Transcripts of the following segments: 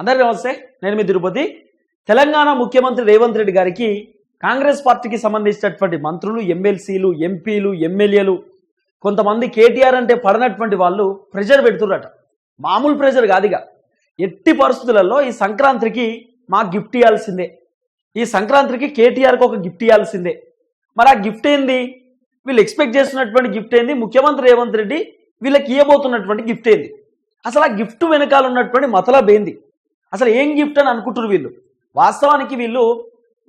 అందరికీ నమస్తే నేను మీ తిరుపతి. తెలంగాణ ముఖ్యమంత్రి రేవంత్ రెడ్డి గారికి కాంగ్రెస్ పార్టీకి సంబంధించినటువంటి మంత్రులు ఎమ్మెల్సీలు ఎంపీలు ఎమ్మెల్యేలు కొంతమంది కేటీఆర్ అంటే పడనటువంటి వాళ్ళు ప్రెషర్ పెడుతున్నారట. మామూలు ప్రెషర్ కాదుగా. ఎట్టి పరిస్థితులలో ఈ సంక్రాంతికి మా గిఫ్ట్ ఇవ్వాల్సిందే ఈ సంక్రాంతికి కేటీఆర్కి ఒక గిఫ్ట్ ఇవ్వాల్సిందే మరి ఆ గిఫ్ట్ ఏంది? వీళ్ళు ఎక్స్పెక్ట్ చేస్తున్నటువంటి గిఫ్ట్ ఏంది? ముఖ్యమంత్రి రేవంత్ రెడ్డి వీళ్ళకి ఇవ్వబోతున్నటువంటి గిఫ్ట్ ఏంది? అసలు ఆ గిఫ్ట్ వెనకాల ఉన్నటువంటి మతలబ్ ఏంది? అసలు ఏం గిఫ్ట్ అని అనుకుంటున్నారు వీళ్ళు? వాస్తవానికి వీళ్ళు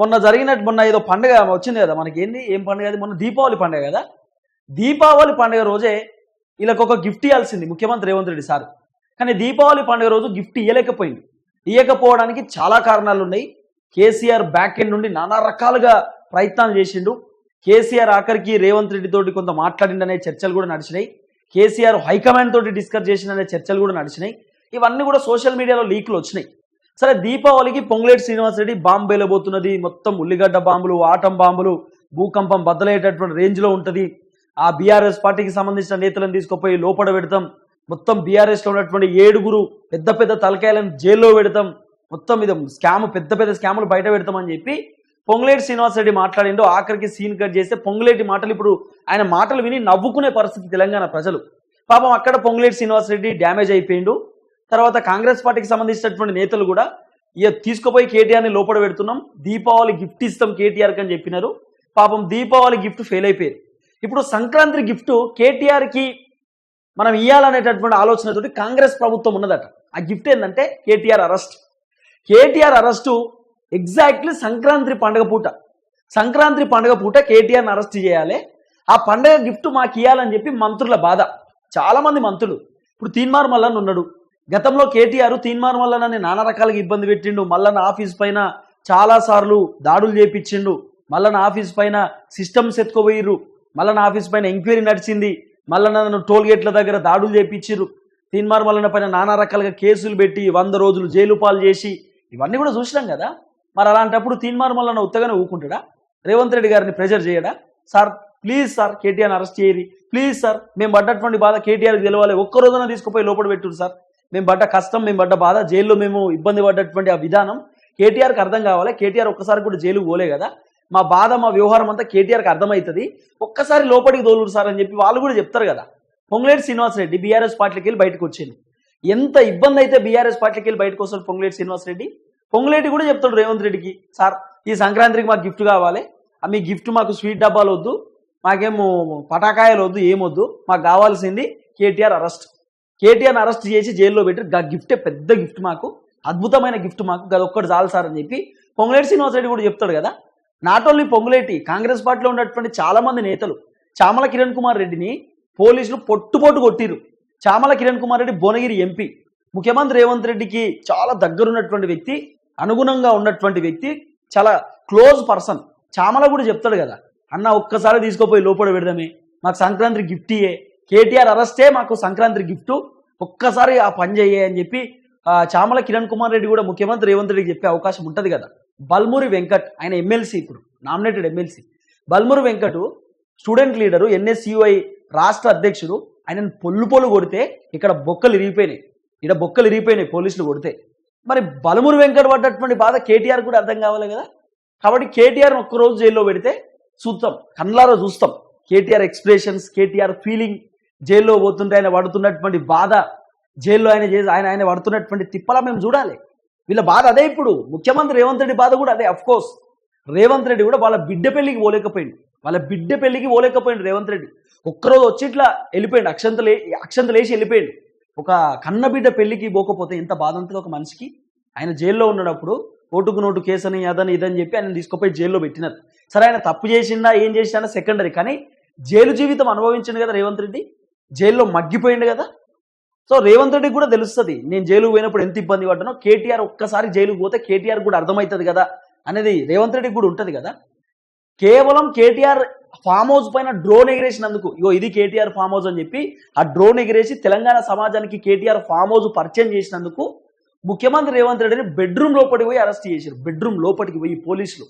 మొన్న జరిగినట్టు మొన్న ఏదో పండుగ వచ్చింది కదా మనకి ఏంది ఏం పండుగ అది? మొన్న దీపావళి పండుగ కదా? దీపావళి పండుగ రోజే వీళ్ళకి ఒక గిఫ్ట్ ఇవ్వాల్సింది ముఖ్యమంత్రి రేవంత్ రెడ్డి సార్. కానీ దీపావళి పండుగ రోజు గిఫ్ట్ ఇవ్వలేకపోయింది ఇవ్వకపోవడానికి చాలా కారణాలు ఉన్నాయి. కేసీఆర్ బ్యాక్ ఎండ్ నుండి నానా రకాలుగా ప్రయత్నాలు చేసిండు. కేసీఆర్ ఆఖరికి రేవంత్ రెడ్డి తోటి కొంత మాట్లాడిండనే చర్చలు కూడా నడిచినాయి. కేసీఆర్ హైకమాండ్ తోటి డిస్కస్ చేసిండనే చర్చలు కూడా నడిచినాయి. ఇవన్నీ కూడా సోషల్ మీడియాలో లీక్లు వచ్చినాయి. సరే దీపావళికి పొంగులేటి శ్రీనివాసరెడ్డి బాంబు వెళ్ళబోతున్నది మొత్తం ఉల్లిగడ్డ బాంబులు ఆటం బాంబులు భూకంపం బద్దలయ్యేటటువంటి రేంజ్లో ఉంటుంది. ఆ బీఆర్ఎస్ పార్టీకి సంబంధించిన నేతలను తీసుకుపోయి లోపల పెడతాం. మొత్తం బీఆర్ఎస్లో ఉన్నటువంటి ఏడుగురు పెద్ద పెద్ద తలకాయలను జైల్లో పెడతాం. మొత్తం ఇది స్కామ్ పెద్ద పెద్ద స్కాములు బయట పెడతామని చెప్పి పొంగులేటి శ్రీనివాసరెడ్డి మాట్లాడిండో. ఆఖరికి సీన్ కట్ చేస్తే పొంగులేటి మాటలు ఇప్పుడు ఆయన మాటలు విని నవ్వుకునే పరిస్థితి తెలంగాణ ప్రజలు. పాపం అక్కడ పొంగులేటి శ్రీనివాసరెడ్డి డ్యామేజ్ అయిపోయిండు. తర్వాత కాంగ్రెస్ పార్టీకి సంబంధించినటువంటి నేతలు కూడా ఇక తీసుకుపోయి కేటీఆర్ని లోపల పెడుతున్నాం. దీపావళి గిఫ్ట్ ఇస్తాం కేటీఆర్కి అని చెప్పినారు. పాపం దీపావళి గిఫ్ట్ ఫెయిల్ అయిపోయారు ఇప్పుడు సంక్రాంతి గిఫ్ట్ కేటీఆర్కి మనం ఇవ్వాలనేటటువంటి ఆలోచనతోటి కాంగ్రెస్ ప్రభుత్వం ఉన్నదట. ఆ గిఫ్ట్ ఏంటంటే KTR arrest. KTR arrest exactly Sankranti పండగ పూట. సంక్రాంతి పండగ పూట కేటీఆర్ని అరెస్ట్ చేయాలి. ఆ పండుగ గిఫ్ట్ మాకు ఇవ్వాలని చెప్పి మంత్రుల బాధ. చాలామంది మంత్రులు. ఇప్పుడు తీన్మార్ మల్లన్ ఉన్నాడు. గతంలో కేటీఆర్ తీన్మార్ నన్ను నానా రకాలుగా ఇబ్బంది పెట్టిండు. మల్లన్న ఆఫీస్ పైన చాలా సార్లు దాడులు చేపించిండు. మల్లన్న ఆఫీస్ పైన సిస్టమ్స్ ఎత్తుకోబోయిర్రు మల్లన్న ఆఫీస్ పైన ఎంక్వైరీ నడిచింది. మల్లన్న టోల్ గేట్ల దగ్గర దాడులు చేపించిర్రు తీన్మార్ మల్లన్న పైన నానా రకాలుగా కేసులు పెట్టి వంద రోజులు జైలు పాలు చేసి ఇవన్నీ కూడా చూసినాం కదా? మరి అలాంటప్పుడు తీన్మార్ మల్లన్న ఉత్తగానే ఊకుంటాడా? రేవంత్ రెడ్డి గారిని ప్రెజర్ చేయడా? Sir please sir KTR arrest చేయరి. Please sir మేము పడ్డటువంటి బాధ కేటీఆర్కి తెలవాలి. ఒక్క రోజున తీసుకుపోయి లోపల పెట్టుడు సార్. మేము పడ్డ కష్టం మేము పడ్డ బాధ జైల్లో మేము ఇబ్బంది పడ్డటువంటి ఆ విధానం కేటీఆర్కి అర్థం కావాలి. కేటీఆర్ ఒక్కసారి కూడా జైలు పోలే కదా. మా బాధ మా వ్యవహారం అంతా కేటీఆర్కి అర్థమవుతుంది. ఒక్కసారి లోపలికి తోలుడు సార్ అని చెప్పి వాళ్ళు కూడా చెప్తారు కదా. పొంగులేటి శ్రీనివాసరెడ్డి బీఆర్ఎస్ పార్టీకి వెళ్ళి బయటకు వచ్చింది ఎంత ఇబ్బంది అయితే బీఆర్ఎస్ పార్టీకి వెళ్ళి బయటకు వస్తాడు పొంగులేటి శ్రీనివాసరెడ్డి పొంగులేటి కూడా చెప్తాడు రేవంత్ రెడ్డికి సార్ ఈ సంక్రాంతికి మాకు గిఫ్ట్ కావాలి. ఆ మీ గిఫ్ట్ మాకు స్వీట్ డబ్బాలు వద్దు. మాకేమో పటాకాయలు వద్దు ఏమొద్దు. మాకు కావాల్సింది కేటీఆర్ అరెస్ట్. కేటీఆర్ని అరెస్ట్ చేసి జైల్లో పెట్టి ఆ గిఫ్టే పెద్ద గిఫ్ట్ మాకు అద్భుతమైన గిఫ్ట్ మాకు. అది ఒక్కటి చాలు సార్ అని చెప్పి పొంగులేటి శ్రీనివాసరెడ్డి కూడా చెప్తాడు కదా. నాట్ ఓన్లీ పొంగులేటి కాంగ్రెస్ పార్టీలో ఉన్నటువంటి చాలా మంది నేతలు చామల కిరణ్ కుమార్ రెడ్డిని పోలీసులు పొట్టుపోటు కొట్టిరు చామల కిరణ్ కుమార్ రెడ్డి భువనగిరి ఎంపీ ముఖ్యమంత్రి రేవంత్ రెడ్డికి చాలా దగ్గరున్నటువంటి వ్యక్తి అనుగుణంగా ఉన్నటువంటి వ్యక్తి చాలా క్లోజ్ పర్సన్ చామల కూడా చెప్తాడు కదా అన్న ఒక్కసారి తీసుకుపోయి లోపల పెడదామే. మాకు సంక్రాంతి గిఫ్ట్ కేటీఆర్ అరెస్టే మాకు సంక్రాంతి గిఫ్ట్. ఒక్కసారి ఆ పని చెయ్యే అని చెప్పి చామల కిరణ్ కుమార్ రెడ్డి కూడా ముఖ్యమంత్రి రేవంత్ రెడ్డికి చెప్పే అవకాశం ఉంటుంది కదా. బల్మూరి వెంకట్ ఆయన ఎమ్మెల్సీ ఇప్పుడు nominated MLC. Balmuri Venkat student leader NSUI రాష్ట్ర అధ్యక్షుడు ఆయనను పొల్లు పొల్లు కొడితే ఇక్కడ బొక్కలు ఇరిగిపోయినాయి. ఇక్కడ బొక్కలు ఇరిగిపోయినాయి పోలీసులు కొడితే. మరి బలమూరి వెంకట పడ్డటువంటి బాధ కేటీఆర్ కూడా అర్థం కావాలి కదా. కాబట్టి కేటీఆర్ని ఒక్కరోజు జైల్లో పెడితే చూస్తాం కన్లారా చూస్తాం. కేటీఆర్ ఎక్స్ప్రెషన్స్ కేటీఆర్ ఫీలింగ్ జైల్లో పోతుంటే ఆయన పడుతున్నటువంటి బాధ జైల్లో ఆయన చేసి ఆయన ఆయన పడుతున్నటువంటి తిప్పలా మేము చూడాలి. వీళ్ళ బాధ అదే ఇప్పుడు. ముఖ్యమంత్రి రేవంత్ రెడ్డి బాధ కూడా అదే అఫ్కోర్స్ రేవంత్ రెడ్డి కూడా వాళ్ళ బిడ్డ పెళ్ళికి పోలేకపోయింది వాళ్ళ బిడ్డ పెళ్ళికి పోలేకపోయింది రేవంత్ రెడ్డి. ఒక్కరోజు వచ్చి ఇట్లా వెళ్ళిపోయింది అక్షంతలే అక్షంతలేసి వెళ్ళిపోయింది ఒక కన్న బిడ్డ పెళ్ళికి పోకపోతే ఎంత బాధ ఒక మనిషికి? ఆయన జైల్లో ఉన్నప్పుడు ఓటుకు నోటు కేసని అదని ఇదని చెప్పి ఆయన తీసుకుపోయి జైల్లో పెట్టినారు. సరే ఆయన తప్పు చేసిందా ఏం చేసినా సెకండరీ కానీ జైలు జీవితం అనుభవించింది కదా రేవంత్ రెడ్డి. జైల్లో మగ్గిపోయింది కదా? సో రేవంత్ రెడ్డికి కూడా తెలుస్తుంది నేను జైలుకు పోయినప్పుడు ఎంత ఇబ్బంది పడ్డానో కేటీఆర్ ఒక్కసారి జైలుకు పోతే కేటీఆర్ కూడా అర్థమవుతుంది కదా అనేది రేవంత్ రెడ్డికి కూడా ఉంటుంది కదా? కేవలం కేటీఆర్ ఫామ్ హౌస్ పైన డ్రోన్ ఎగిరేసినందుకు ఇగో ఇది కేటీఆర్ ఫామ్ హౌస్ అని చెప్పి ఆ డ్రోన్ ఎగిరేసి తెలంగాణ సమాజానికి కేటీఆర్ ఫామ్ హౌస్ పరిచయం చేసినందుకు ముఖ్యమంత్రి రేవంత్ రెడ్డిని బెడ్రూమ్ లోపలికి పోయి అరెస్ట్ చేశారు బెడ్రూమ్ లోపలికి పోయి పోలీసులు.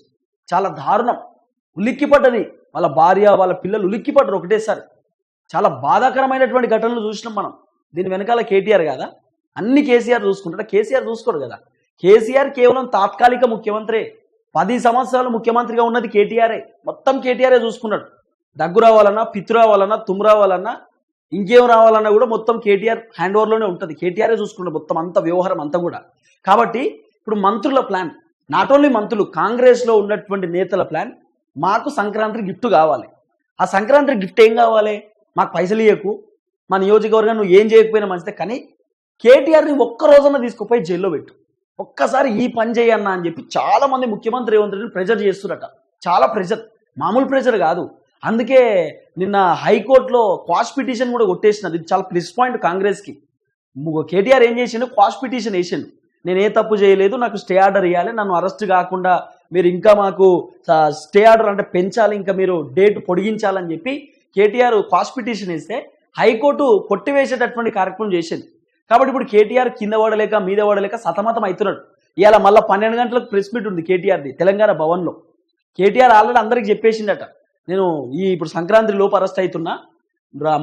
చాలా దారుణం. ఉలిక్కిపడ్డది. వాళ్ళ భార్య వాళ్ళ పిల్లలు ఉలిక్కిపడ్డరు ఒకటేసారి. చాలా బాధాకరమైనటువంటి ఘటనలు చూసినాం మనం. దీని వెనకాల కేటీఆర్ కదా? అన్ని కేసీఆర్ చూసుకుంటాడు. కేసీఆర్ చూసుకోరు కదా. కేసీఆర్ కేవలం తాత్కాలిక ముఖ్యమంత్రి. పది సంవత్సరాలు ముఖ్యమంత్రిగా ఉన్నది కేటీఆరే. మొత్తం కేటీఆరే చూసుకున్నాడు. దగ్గు రావాలన్నా పిత్తు రావాలన్నా తుమ్ము రావాలన్నా ఇంకేం రావాలన్నా కూడా మొత్తం కేటీఆర్ హ్యాండ్ ఓవర్లోనే ఉంటుంది. కేటీఆరే చూసుకున్నాడు మొత్తం అంత వ్యవహారం అంతా కూడా. కాబట్టి ఇప్పుడు మంత్రుల ప్లాన్ నాట్ ఓన్లీ మంత్రులు కాంగ్రెస్లో ఉన్నటువంటి నేతల ప్లాన్ మాకు సంక్రాంతి గిఫ్ట్ కావాలి. ఆ సంక్రాంతి గిఫ్ట్ ఏం కావాలి? మాకు పైసలు ఇవ్వకు మా నియోజకవర్గం నువ్వు ఏం చేయకపోయినా మంచిదే కానీ కేటీఆర్ని ఒక్క రోజున తీసుకుపోయి జైల్లో పెట్టు. ఒక్కసారి ఈ పని చేయన్నా అని చెప్పి చాలా మంది ముఖ్యమంత్రి రేవంత్ రెడ్డిని ప్రెజర్ చేస్తురట. చాలా ప్రెజర్ మామూలు ప్రెజర్ కాదు. అందుకే నిన్న హైకోర్టులో క్వాష్ పిటిషన్ కూడా కొట్టేసినది ఇది చాలా ప్లస్ పాయింట్ కాంగ్రెస్కి. కేటీఆర్ ఏం చేసిండు? క్వాష్ పిటిషన్ వేసిండు. నేను ఏ తప్పు చేయలేదు నాకు స్టే ఆర్డర్ ఇవ్వాలి నన్ను అరెస్ట్ కాకుండా మీరు ఇంకా మాకు స్టే ఆర్డర్ అంటే పెంచాలి ఇంకా మీరు డేట్ పొడిగించాలని చెప్పి కేటీఆర్ క్వాష్ పిటిషన్ ఇస్తే హైకోర్టు కొట్టివేసేటటువంటి కార్యక్రమం చేసింది. కాబట్టి ఇప్పుడు కేటీఆర్ కింద పడలేక మీద పడలేక సతమతం అవుతున్నాడు. ఇవాళ మళ్ళీ పన్నెండు గంటలకు ప్రెస్ మీట్ ఉంది కేటీఆర్ది తెలంగాణ భవన్లో. కేటీఆర్ ఆల్రెడీ అందరికి చెప్పేసిందట నేను ఈ ఇప్పుడు సంక్రాంతి లోపు అరెస్ట్ అవుతున్నా.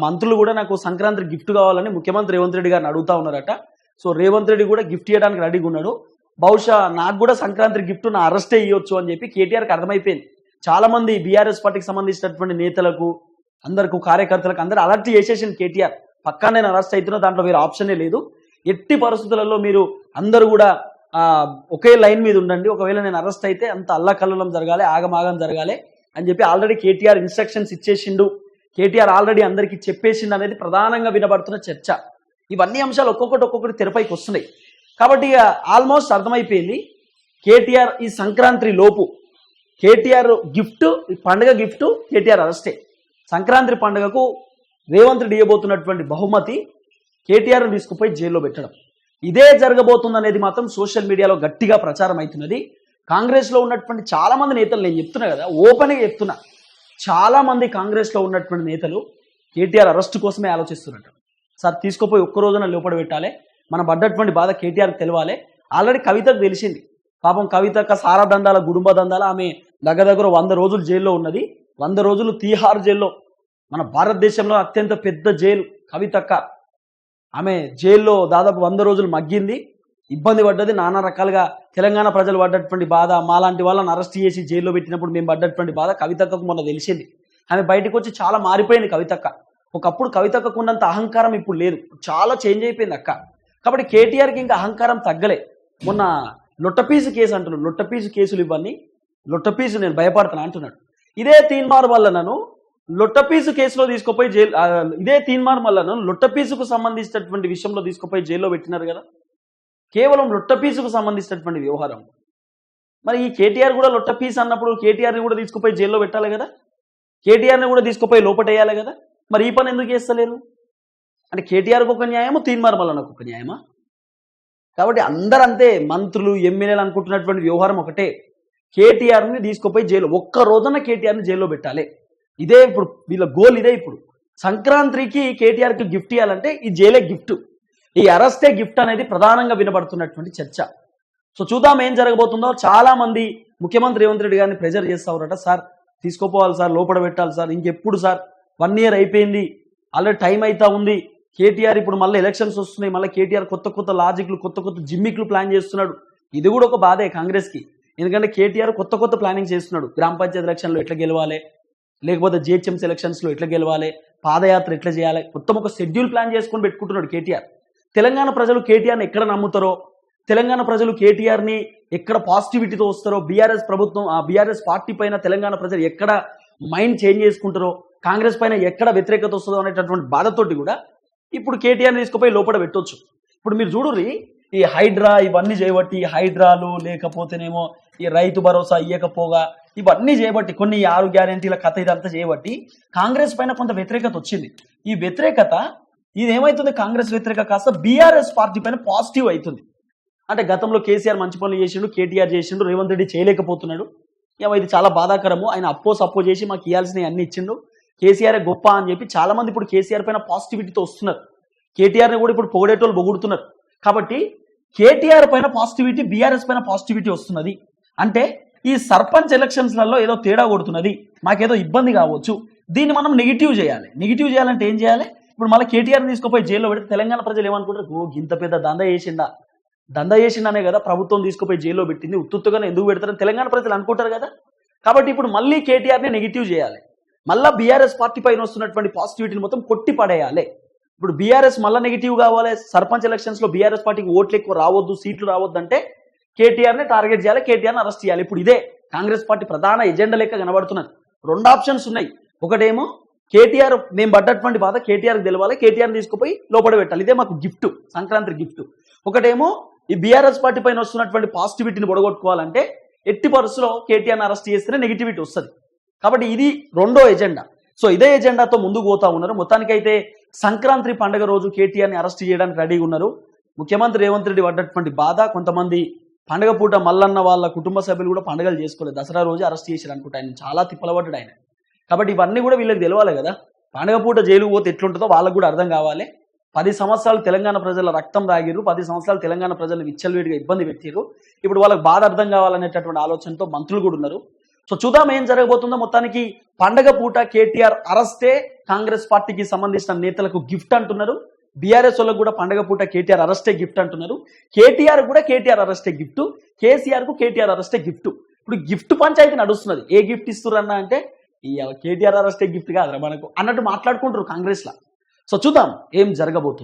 మంత్రులు కూడా నాకు సంక్రాంతి గిఫ్ట్ కావాలని ముఖ్యమంత్రి రేవంత్ రెడ్డి గారిని అడుగుతా ఉన్నారట. సో రేవంత్ రెడ్డి కూడా గిఫ్ట్ ఇవ్వడానికి రెడీగా ఉన్నాడు. బహుశా నాకు కూడా సంక్రాంతి గిఫ్ట్ నా అరెస్టే ఇవ్వచ్చు అని చెప్పి కేటీఆర్కి అర్థమైపోయింది. చాలా మంది బీఆర్ఎస్ పార్టీకి సంబంధించినటువంటి నేతలకు అందరికి కార్యకర్తలకు అందరూ అలర్ట్ చేసేసాను కేటీఆర్. పక్కా నేను అరెస్ట్ అవుతున్నా దాంట్లో వేరే ఆప్షనే లేదు. ఎట్టి పరిస్థితులలో మీరు అందరూ కూడా ఒకే లైన్ మీద ఉండండి. ఒకవేళ నేను అరెస్ట్ అయితే అంత అల్లకల్లోలం జరగాలి ఆగమాగం జరగాలి అని చెప్పి ఆల్రెడీ కేటీఆర్ ఇన్స్ట్రక్షన్స్ ఇచ్చేసిండు. కేటీఆర్ ఆల్రెడీ అందరికీ చెప్పేసిండు అనేది ప్రధానంగా వినబడుతున్న చర్చ. ఇవన్నీ అంశాలు ఒక్కొక్కటి ఒక్కొక్కటి తెరపైకి వస్తున్నాయి. కాబట్టి ఇక ఆల్మోస్ట్ అర్థమైపోయింది. కేటీఆర్ ఈ సంక్రాంతి లోపు కేటీఆర్ గిఫ్ట్ పండుగ గిఫ్ట్ కేటీఆర్ అరెస్టే సంక్రాంతి పండుగకు రేవంత్ రెడ్డి ఇవ్వబోతున్నటువంటి బహుమతి కేటీఆర్ను తీసుకుపోయి జైల్లో పెట్టడం. ఇదే జరగబోతుంది అనేది మాత్రం సోషల్ మీడియాలో గట్టిగా ప్రచారం అవుతున్నది. కాంగ్రెస్లో ఉన్నటువంటి చాలామంది నేతలు నేను చెప్తున్నా కదా ఓపెన్గా చెప్తున్నా. చాలామంది కాంగ్రెస్లో ఉన్నటువంటి నేతలు కేటీఆర్ అరెస్ట్ కోసమే ఆలోచిస్తున్నట్టు. సార్ తీసుకుపోయి ఒక్క రోజున లోపల పెట్టాలి. మనం పడ్డటువంటి బాధ కేటీఆర్కి తెలవాలి. ఆల్రెడీ కవితకు తెలిసింది. పాపం కవితక సారా దందాల గుడుంబ దందాల ఆమె దగ్గర దగ్గర వంద రోజులు జైల్లో ఉన్నది. వంద రోజులు తీహార్ జైల్లో. మన భారతదేశంలో అత్యంత పెద్ద జైలు కవితక్క. ఆమె జైల్లో దాదాపు వంద రోజులు మగ్గింది. ఇబ్బంది పడ్డది నానా రకాలుగా తెలంగాణ ప్రజలు పడ్డటువంటి బాధ మాలాంటి వాళ్ళని అరెస్ట్ చేసి జైల్లో పెట్టినప్పుడు మేము పడ్డటువంటి బాధ కవితక్కకు మొన్న తెలిసింది. ఆమె బయటకు వచ్చి చాలా మారిపోయింది కవితక్క. ఒకప్పుడు కవితక్కకు ఉన్నంత అహంకారం ఇప్పుడు లేదు. చాలా చేంజ్ అయిపోయింది అక్క. కాబట్టి కేటీఆర్కి ఇంకా అహంకారం తగ్గలే. మొన్న లొట్టపీసు కేసు అంటున్నాడు. లొట్టపీసు కేసులు ఇవన్నీ లొట్టపీసు నేను భయపడుతున్నా అంటున్నాడు. ఇదే తీన్మార్ వల్ల నన్ను లొట్టపీసు కేసులో తీసుకుపోయి జైలు ఇదే తీన్మార్ వల్ల నన్ను లొట్టపీసుకు సంబంధించినటువంటి విషయంలో తీసుకుపోయి జైల్లో పెట్టినారు కదా? కేవలం లొట్టపీసుకు సంబంధించినటువంటి వ్యవహారం. మరి ఈ కేటీఆర్ కూడా లొట్టపీస్ అన్నప్పుడు కేటీఆర్ని కూడా తీసుకుపోయి జైల్లో పెట్టాలి కదా? కేటీఆర్ని కూడా తీసుకుపోయి లోపటేయాలి కదా? మరి ఈ పని ఎందుకు చేస్తలేరు? అంటే కేటీఆర్కి ఒక న్యాయము తీన్మార్ వల్లనకు ఒక న్యాయమా? కాబట్టి అందరంతే మంత్రులు ఎమ్మెల్యేలు అనుకుంటున్నటువంటి వ్యవహారం ఒకటే. కేటీఆర్ని తీసుకుపోయి జైలు. ఒక్క రోజున కేటీఆర్ని జైల్లో పెట్టాలి. ఇదే ఇప్పుడు వీళ్ళ గోల్ ఇదే ఇప్పుడు. సంక్రాంతికి కేటీఆర్కి గిఫ్ట్ ఇవ్వాలంటే ఈ జైలే గిఫ్ట్ ఈ అరెస్టే గిఫ్ట్ అనేది ప్రధానంగా వినబడుతున్నటువంటి చర్చ. సో చూద్దాం ఏం జరగబోతుందో. చాలా మంది ముఖ్యమంత్రి రేవంత్ రెడ్డి గారిని ప్రెజర్ చేస్తారట సార్ తీసుకోపోవాలి సార్ లోపల పెట్టాలి సార్ ఇంకెప్పుడు సార్? వన్ ఇయర్ అయిపోయింది. ఆల్రెడీ టైం అవుతా ఉంది. కేటీఆర్ ఇప్పుడు మళ్ళీ ఎలక్షన్స్ వస్తున్నాయి. మళ్ళీ కేటీఆర్ కొత్త కొత్త లాజిక్లు కొత్త కొత్త జిమ్మిక్లు ప్లాన్ చేస్తున్నాడు. ఇది కూడా ఒక బాధే కాంగ్రెస్కి. ఎందుకంటే కేటీఆర్ కొత్త కొత్త ప్లానింగ్ చేస్తున్నాడు. గ్రామ పంచాయతీ ఎలక్షన్లో ఎట్లా గెలవాలి? లేకపోతే జిహెచ్ఎంసీ ఎలక్షన్స్లో ఎట్లా గెలవాలి? పాదయాత్ర ఎట్లా చేయాలి? మొత్తం ఒక షెడ్యూల్ ప్లాన్ చేసుకొని పెట్టుకుంటున్నాడు కేటీఆర్. తెలంగాణ ప్రజలు కేటీఆర్ని ఎక్కడ నమ్ముతారో తెలంగాణ ప్రజలు కేటీఆర్ని ఎక్కడ పాజిటివిటీతో వస్తారో బీఆర్ఎస్ ప్రభుత్వం ఆ బీఆర్ఎస్ పార్టీ పైన తెలంగాణ ప్రజలు ఎక్కడ మైండ్ చేంజ్ చేసుకుంటారో కాంగ్రెస్ పైన ఎక్కడ వ్యతిరేకత వస్తుందో అనేటటువంటి బాధతోటి కూడా ఇప్పుడు కేటీఆర్ని తీసుకుపోయి లోపల పెట్టొచ్చు. ఇప్పుడు మీరు చూడుర్రి ఈ హైడ్రా ఇవన్నీ చేయబట్టి హైడ్రాలు లేకపోతేనేమో ఈ రైతు భరోసా ఇయ్యకపోగా ఇవన్నీ చేయబట్టి కొన్ని ఆరు గ్యారెంటీల కథ ఇదంతా చేయబట్టి కాంగ్రెస్ పైన కొంత వ్యతిరేకత వచ్చింది. ఈ వ్యతిరేకత ఇది ఏమవుతుంది కాంగ్రెస్ వ్యతిరేక కాస్త బీఆర్ఎస్ పార్టీ పైన పాజిటివ్ అవుతుంది. అంటే గతంలో కేసీఆర్ మంచి పనులు చేసిండు కేటీఆర్ చేసిండు రేవంత్ రెడ్డి చేయలేకపోతున్నాడు. ఏమో ఇది చాలా బాధాకరము. ఆయన అప్పో సప్పో చేసి మాకు ఇవ్వాల్సినవి అన్ని ఇచ్చిండు. కేసీఆర్ గొప్ప అని చెప్పి చాలా మంది ఇప్పుడు కేసీఆర్ పైన పాజిటివిటీతో వస్తున్నారు. కేటీఆర్ని కూడా ఇప్పుడు పొగడేటోళ్ళు పొగుడుతున్నారు. కాబట్టి కేటీఆర్ పైన పాజిటివిటీ బీఆర్ఎస్ పైన పాజిటివిటీ వస్తున్నది. అంటే ఈ సర్పంచ్ ఎలక్షన్స్లలో ఏదో తేడా కొడుతున్నది. మాకేదో ఇబ్బంది కావచ్చు. దీన్ని మనం నెగిటివ్ చేయాలి. నెగిటివ్ చేయాలంటే ఏం చేయాలి? ఇప్పుడు మళ్ళీ కేటీఆర్ తీసుకుపోయి జైల్లో పెడితే తెలంగాణ ప్రజలు ఏమనుకుంటారు? ఓ ఇంత పెద్ద దంద చేసిందా దంద చేసిందనే కదా ప్రభుత్వం తీసుకుపోయి జైల్లో పెట్టింది. ఉత్తుత్తుగానే ఎందుకు పెడతారని తెలంగాణ ప్రజలు అనుకుంటారు కదా? కాబట్టి ఇప్పుడు మళ్ళీ కేటీఆర్ని నెగిటివ్ చేయాలి. మళ్ళీ బీఆర్ఎస్ పార్టీ పైన వస్తున్నటువంటి పాజిటివిటీని మొత్తం కొట్టి పడేయాలి ఇప్పుడు బీఆర్ఎస్ మళ్ళీ నెగిటివ్ కావాలి. సర్పంచ్ ఎలక్షన్స్లో బీఆర్ఎస్ పార్టీకి ఓట్లు ఎక్కువ రావద్దు సీట్లు రావద్దు అంటే కేటీఆర్ని టార్గెట్ చేయాలి కేటీఆర్ని అరెస్ట్ చేయాలి. ఇప్పుడు ఇదే కాంగ్రెస్ పార్టీ ప్రధాన ఎజెండా లెక్క కనబడుతున్నది. రెండు ఆప్షన్స్ ఉన్నాయి. ఒకటేమో కేటీఆర్ మేము పడ్డటువంటి బాధ కేటీఆర్కి తెలవాలి. కేటీఆర్ తీసుకుపోయి లోపల పెట్టాలి. ఇదే మాకు గిఫ్ట్ సంక్రాంతి గిఫ్ట్ ఒకటేమో ఈ బీఆర్ఎస్ పార్టీ పైన వస్తున్నటువంటి పాజిటివిటీని పొడగొట్టుకోవాలంటే ఎట్టి పరుసులో కేటీఆర్ని అరెస్ట్ చేస్తేనే నెగిటివిటీ వస్తుంది. కాబట్టి ఇది రెండో ఎజెండా సో ఇదే ఎజెండాతో ముందుకు పోతా ఉన్నారు. మొత్తానికైతే సంక్రాంతి పండుగ రోజు కేటీఆర్ని అరెస్ట్ చేయడానికి రెడీగా ఉన్నారు. ముఖ్యమంత్రి రేవంత్ రెడ్డి పడ్డటువంటి బాధ కొంతమంది పండగ పూట మల్లన్న వాళ్ళ కుటుంబ సభ్యులు కూడా పండుగలు చేసుకోలేదు. దసరా రోజు అరెస్ట్ చేశారు అనుకుంటా ఆయన. చాలా తిప్పలబడ్డాడు ఆయన. కాబట్టి ఇవన్నీ కూడా వీళ్ళకి తెలవాలి కదా. పండగ పూట జైలు పోతే ఎట్లుంటుందో వాళ్ళకు కూడా అర్థం కావాలి. పది సంవత్సరాలు తెలంగాణ ప్రజల రక్తం తాగిరు పది సంవత్సరాలు తెలంగాణ ప్రజలు విచ్చలవిడిగా ఇబ్బంది పెట్టారు ఇప్పుడు వాళ్ళకి బాధ అర్థం కావాలనేటటువంటి ఆలోచనతో మంత్రులు కూడా ఉన్నారు. సో చూద్దాం ఏం జరగబోతుందో. మొత్తానికి పండగ పూట కేటీఆర్ అరెస్టే కాంగ్రెస్ పార్టీకి సంబంధించిన నేతలకు గిఫ్ట్ అంటున్నారు. బీఆర్ఎస్ వాళ్ళకు కూడా పండగ పూట కేటీఆర్ అరెస్టే గిఫ్ట్ అంటున్నారు. కేటీఆర్ కూడా కేటీఆర్ అరెస్టే గిఫ్ట్. కేసీఆర్కు కేటీఆర్ అరెస్టే గిఫ్ట్. ఇప్పుడు గిఫ్ట్ పంచాయతీ నడుస్తున్నది. ఏ గిఫ్ట్ ఇస్తురన్నా అంటే కేటీఆర్ అరెస్టే గిఫ్ట్ కాదురా మనకు అన్నట్టు మాట్లాడుకుంటారు కాంగ్రెస్ లా సో చూద్దాం ఏం జరగబోతుంది.